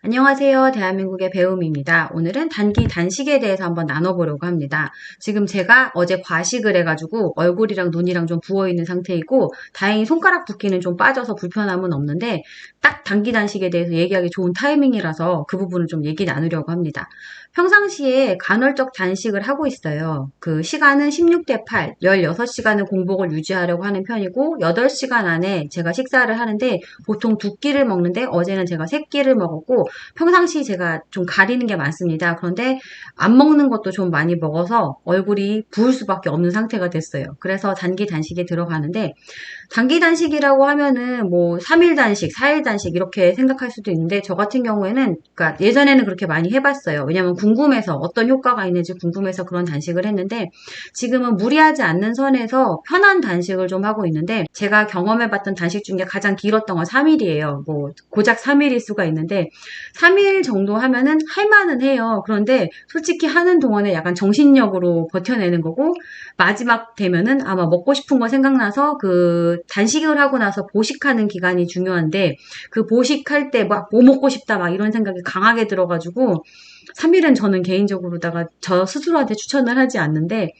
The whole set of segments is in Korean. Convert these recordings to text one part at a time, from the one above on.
안녕하세요. 대한민국의 배움입니다. 오늘은 단기 단식에 대해서 한번 나눠보려고 합니다. 지금 제가 어제 과식을 해가지고 얼굴이랑 눈이랑 좀 부어있는 상태이고 다행히 손가락 붓기는 좀 빠져서 불편함은 없는데 딱 단기 단식에 대해서 얘기하기 좋은 타이밍이라서 그 부분을 좀 얘기 나누려고 합니다. 평상시에 간헐적 단식을 하고 있어요. 그 시간은 16대 8, 16시간을 공복을 유지하려고 하는 편이고 8시간 안에 제가 식사를 하는데 보통 두 끼를 먹는데 어제는 제가 세 끼를 먹었고 평상시 제가 좀 가리는 게 많습니다. 그런데 안 먹는 것도 좀 많이 먹어서 얼굴이 부을 수밖에 없는 상태가 됐어요. 그래서 단기 단식에 들어가는데 단기 단식이라고 하면은 뭐 3일 단식, 4일 단식 이렇게 생각할 수도 있는데 저 같은 경우에는 그러니까 예전에는 그렇게 많이 해봤어요. 왜냐면 궁금해서 어떤 효과가 있는지 궁금해서 그런 단식을 했는데 지금은 무리하지 않는 선에서 편한 단식을 좀 하고 있는데 제가 경험해봤던 단식 중에 가장 길었던 건 3일이에요. 뭐 고작 3일일 수가 있는데 3일 정도 하면은 할만은 해요. 그런데 솔직히 하는 동안에 약간 정신력으로 버텨내는 거고 마지막 되면은 아마 먹고 싶은 거 생각나서 그 단식을 하고 나서 보식하는 기간이 중요한데 그 보식할 때 막 뭐 먹고 싶다 막 이런 생각이 강하게 들어가지고 3일은 저는 개인적으로다가 저 스스로한테 추천을 하지 않는데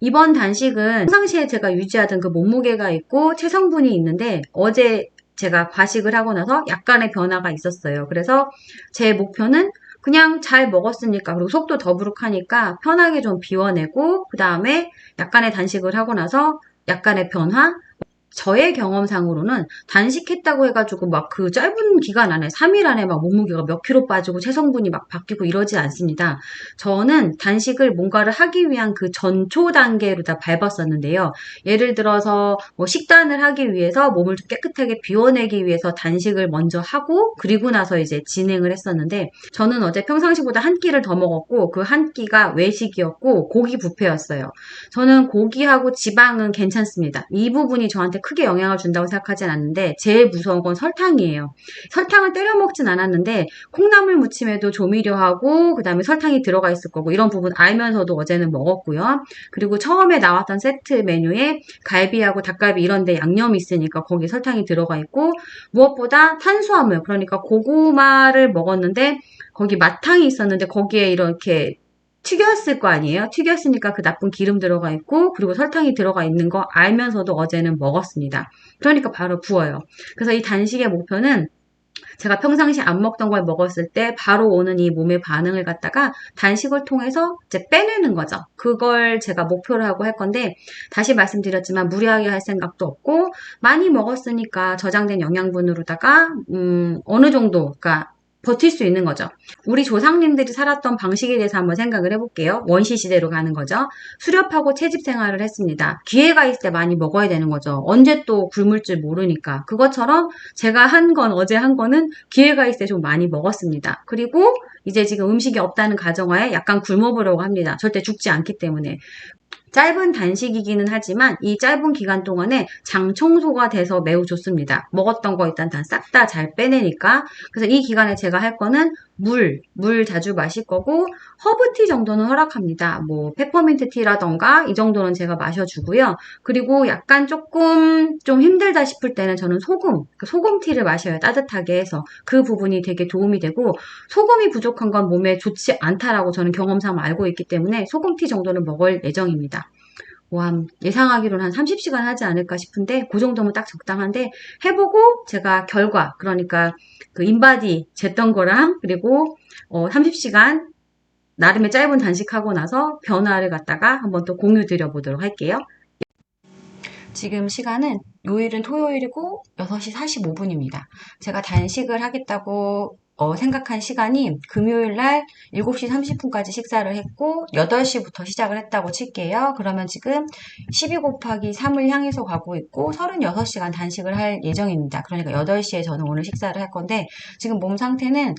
이번 단식은 평상시에 제가 유지하던 그 몸무게가 있고 체성분이 있는데 어제 제가 과식을 하고 나서 약간의 변화가 있었어요. 그래서 제 목표는 그냥 잘 먹었으니까 그리고 속도 더부룩하니까 편하게 좀 비워내고 그 다음에 약간의 단식을 하고 나서 약간의 변화 저의 경험상으로는 단식했다고 해가지고 막 그 짧은 기간 안에 3일 안에 막 몸무게가 몇 킬로 빠지고 체성분이 막 바뀌고 이러지 않습니다. 저는 단식을 뭔가를 하기 위한 그 전초 단계로 다 밟았었는데요. 예를 들어서 뭐 식단을 하기 위해서 몸을 좀 깨끗하게 비워내기 위해서 단식을 먼저 하고 그리고 나서 이제 진행을 했었는데 저는 어제 평상시보다 한 끼를 더 먹었고 그 한 끼가 외식이었고 고기 뷔페였어요. 저는 고기하고 지방은 괜찮습니다. 이 부분이 저한테 크게 영향을 준다고 생각하진 않는데 제일 무서운 건 설탕이에요. 설탕을 때려 먹진 않았는데 콩나물 무침에도 조미료하고 그 다음에 설탕이 들어가 있을 거고 이런 부분 알면서도 어제는 먹었고요. 그리고 처음에 나왔던 세트 메뉴에 갈비하고 닭갈비 이런 데 양념이 있으니까 거기에 설탕이 들어가 있고 무엇보다 탄수화물 그러니까 고구마를 먹었는데 거기 마탕이 있었는데 거기에 이렇게 튀겼을 거 아니에요? 튀겼으니까 그 나쁜 기름 들어가 있고 그리고 설탕이 들어가 있는 거 알면서도 어제는 먹었습니다. 그러니까 바로 부어요. 그래서 이 단식의 목표는 제가 평상시 안 먹던 걸 먹었을 때 바로 오는 이 몸의 반응을 갖다가 단식을 통해서 이제 빼내는 거죠. 그걸 제가 목표로 하고 할 건데 다시 말씀드렸지만 무리하게 할 생각도 없고 많이 먹었으니까 저장된 영양분으로다가 음 어느 정도 그러니까 버틸 수 있는 거죠. 우리 조상님들이 살았던 방식에 대해서 한번 생각을 해볼게요. 원시 시대로 가는 거죠. 수렵하고 채집 생활을 했습니다. 기회가 있을 때 많이 먹어야 되는 거죠. 언제 또 굶을 줄 모르니까. 그것처럼 제가 한 건, 어제 한 거는 기회가 있을 때 좀 많이 먹었습니다. 그리고 이제 지금 음식이 없다는 가정하에 약간 굶어보려고 합니다. 절대 죽지 않기 때문에. 짧은 단식이기는 하지만 이 짧은 기간 동안에 장 청소가 돼서 매우 좋습니다. 먹었던 거 일단 다 싹 다 잘 빼내니까. 그래서 이 기간에 제가 할 거는 물, 물 자주 마실 거고 허브티 정도는 허락합니다. 뭐 페퍼민트 티라던가 이 정도는 제가 마셔주고요. 그리고 약간 조금 좀 힘들다 싶을 때는 저는 소금, 그 소금티를 마셔요. 따뜻하게 해서 그 부분이 되게 도움이 되고 소금이 부족한 건 몸에 좋지 않다라고 저는 경험상 알고 있기 때문에 소금티 정도는 먹을 예정입니다. 뭐한 예상하기로는 한 30시간 하지 않을까 싶은데 그 정도면 딱 적당한데 해보고 제가 결과 그러니까 그 인바디 쟀던 거랑 그리고 어 30시간 나름의 짧은 단식하고 나서 변화를 갖다가 한번 또 공유 드려보도록 할게요. 지금 시간은 요일은 토요일이고 6시 45분입니다. 제가 단식을 하겠다고 어, 생각한 시간이 금요일 날 7시 30분까지 식사를 했고 8시부터 시작을 했다고 칠게요. 그러면 지금 12 곱하기 3을 향해서 가고 있고 36시간 단식을 할 예정입니다. 그러니까 8시에 저는 오늘 식사를 할 건데 지금 몸 상태는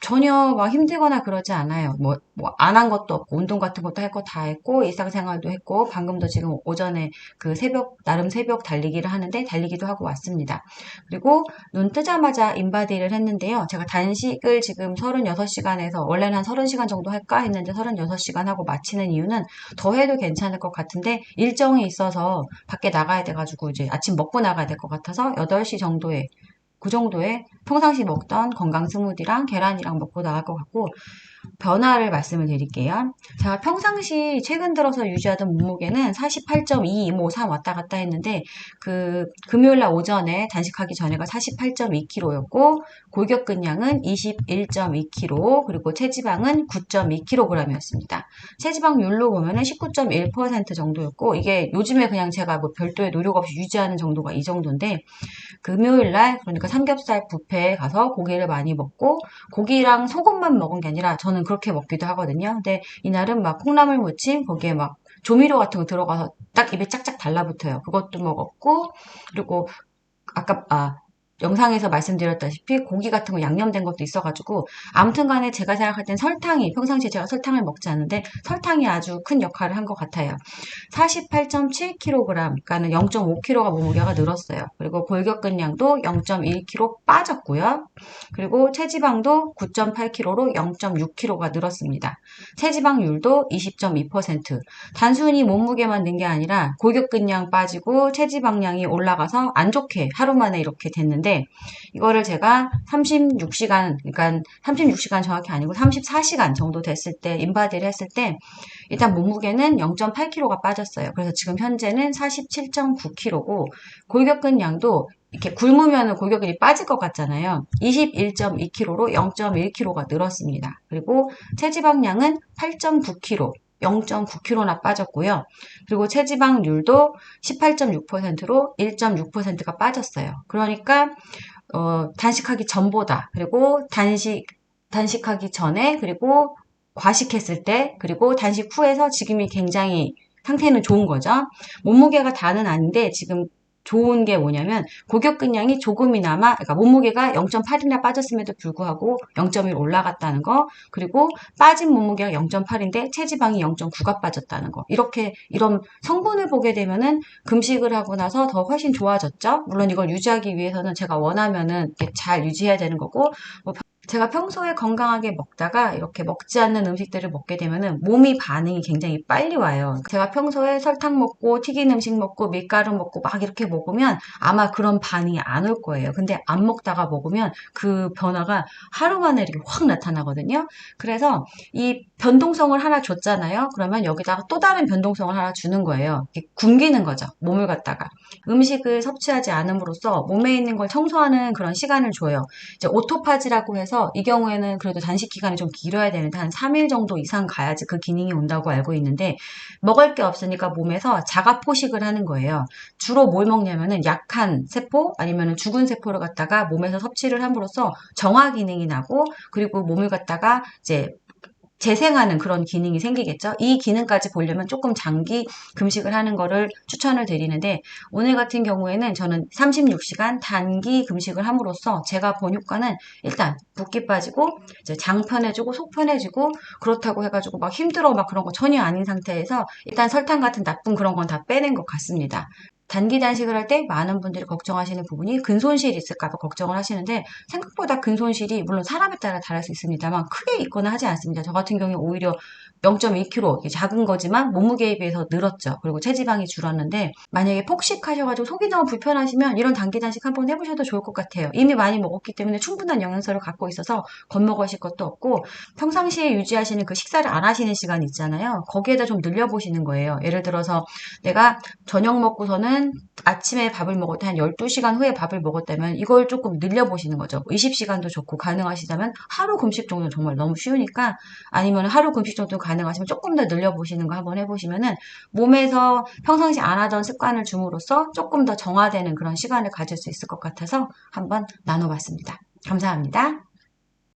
전혀 막 힘들거나 그러지 않아요. 뭐, 뭐, 안 한 것도 없고, 운동 같은 것도 할 거 다 했고, 일상생활도 했고, 방금도 지금 오전에 그 새벽, 나름 새벽 달리기를 하는데, 달리기도 하고 왔습니다. 그리고 눈 뜨자마자 인바디를 했는데요. 제가 단식을 지금 36시간에서, 원래는 한 30시간 정도 할까 했는데, 36시간 하고 마치는 이유는 더 해도 괜찮을 것 같은데, 일정이 있어서 밖에 나가야 돼가지고, 이제 아침 먹고 나가야 될 것 같아서, 8시 정도에 그 정도의 평상시 먹던 건강 스무디랑 계란이랑 먹고 나갈 것 같고 변화를 말씀을 드릴게요. 제가 평상시 최근 들어서 유지하던 몸무게는 48.2, 뭐3 왔다 갔다 했는데 그 금요일 날 오전에 단식하기 전에가 48.2kg였고 골격근량은 21.2kg 그리고 체지방은 9.2kg이었습니다. 체지방률로 보면은 19.1% 정도였고 이게 요즘에 그냥 제가 뭐 별도의 노력 없이 유지하는 정도가 이 정도인데 금요일 날 그러니까 삼겹살 뷔페에 가서 고기를 많이 먹고 고기랑 소금만 먹은 게 아니라 저는 그렇게 먹기도 하거든요. 근데 이날은 막 콩나물 무침 거기에 막 조미료 같은 거 들어가서 딱 입에 짝짝 달라붙어요. 그것도 먹었고 그리고 아까 아 영상에서 말씀드렸다시피 고기 같은 거 양념된 것도 있어가지고 아무튼 간에 제가 생각할 땐 설탕이 평상시에 제가 설탕을 먹지 않는데 설탕이 아주 큰 역할을 한 것 같아요. 48.7kg 그러니까는 0.5kg가 몸무게가 늘었어요. 그리고 골격근량도 0.1kg 빠졌고요. 그리고 체지방도 9.8kg로 0.6kg가 늘었습니다. 체지방률도 20.2% 단순히 몸무게만 는 게 아니라 골격근량 빠지고 체지방량이 올라가서 안 좋게 하루 만에 이렇게 됐는데 이거를 제가 36시간 그러니까 36시간 정확히 아니고 34시간 정도 됐을 때 인바디를 했을 때 일단 몸무게는 0.8kg가 빠졌어요. 그래서 지금 현재는 47.9kg고 골격근 양도 이렇게 굶으면 골격근이 빠질 것 같잖아요. 21.2kg로 0.1kg가 늘었습니다. 그리고 체지방량은 8.9kg, 0.9kg나 빠졌고요. 그리고 체지방률도 18.6%로 1.6%가 빠졌어요. 그러니까 어, 단식하기 전보다 그리고 단식 단식하기 전에 그리고 과식했을 때 그리고 단식 후에서 지금이 굉장히 상태는 좋은 거죠. 몸무게가 다는 아닌데 지금 좋은 게 뭐냐면 고격근량이 조금이나마 그러니까 몸무게가 0.8이나 빠졌음에도 불구하고 0.1 올라갔다는 거 그리고 빠진 몸무게가 0.8인데 체지방이 0.9가 빠졌다는 거. 이렇게 이런 성분을 보게 되면은 금식을 하고 나서 더 훨씬 좋아졌죠? 물론 이걸 유지하기 위해서는 제가 원하면은 잘 유지해야 되는 거고 뭐 제가 평소에 건강하게 먹다가 이렇게 먹지 않는 음식들을 먹게 되면은 몸이 반응이 굉장히 빨리 와요. 제가 평소에 설탕 먹고 튀긴 음식 먹고 밀가루 먹고 막 이렇게 먹으면 아마 그런 반응이 안 올 거예요. 근데 안 먹다가 먹으면 그 변화가 하루 만에 이렇게 확 나타나거든요. 그래서 이 변동성을 하나 줬잖아요. 그러면 여기다가 또 다른 변동성을 하나 주는 거예요. 굶기는 거죠. 몸을 갖다가. 음식을 섭취하지 않음으로써 몸에 있는 걸 청소하는 그런 시간을 줘요. 이제 오토파지라고 해서 이 경우에는 그래도 단식 기간이 좀 길어야 되는데 한 3일 정도 이상 가야지 그 기능이 온다고 알고 있는데 먹을 게 없으니까 몸에서 자가 포식을 하는 거예요. 주로 뭘 먹냐면은 약한 세포 아니면 죽은 세포를 갖다가 몸에서 섭취를 함으로써 정화 기능이 나고 그리고 몸을 갖다가 이제 재생하는 그런 기능이 생기겠죠. 이 기능까지 보려면 조금 장기 금식을 하는 거를 추천을 드리는데 오늘 같은 경우에는 저는 36시간 단기 금식을 함으로써 제가 본 효과는 일단 붓기 빠지고 장 편해지고 속 편해지고 그렇다고 해가지고 막 힘들어 막 그런 거 전혀 아닌 상태에서 일단 설탕 같은 나쁜 그런 건 다 빼낸 것 같습니다. 단기 단식을 할 때 많은 분들이 걱정하시는 부분이 근손실이 있을까봐 걱정을 하시는데 생각보다 근손실이 물론 사람에 따라 다를 수 있습니다만 크게 있거나 하지 않습니다. 저 같은 경우에 오히려 0.2kg 작은 거지만 몸무게에 비해서 늘었죠. 그리고 체지방이 줄었는데 만약에 폭식하셔가지고 속이 너무 불편하시면 이런 단기 단식 한번 해보셔도 좋을 것 같아요. 이미 많이 먹었기 때문에 충분한 영양소를 갖고 있어서 겁먹으실 것도 없고 평상시에 유지하시는 그 식사를 안 하시는 시간 있잖아요. 거기에다 좀 늘려보시는 거예요. 예를 들어서 내가 저녁 먹고서는 아침에 밥을 때한 12시간 후에 밥을 먹었다면 이걸 조금 늘려보시는 거죠. 20시간도 좋고 가능하시다면 하루 금식 정도는 정말 너무 쉬우니까 아니면 하루 금식 정도 가능하시면 조금 더 늘려보시는 거 한번 해보시면은 몸에서 평상시 안 하던 습관을 줌으로써 조금 더 정화되는 그런 시간을 가질 수 있을 것 같아서 한번 나눠봤습니다. 감사합니다.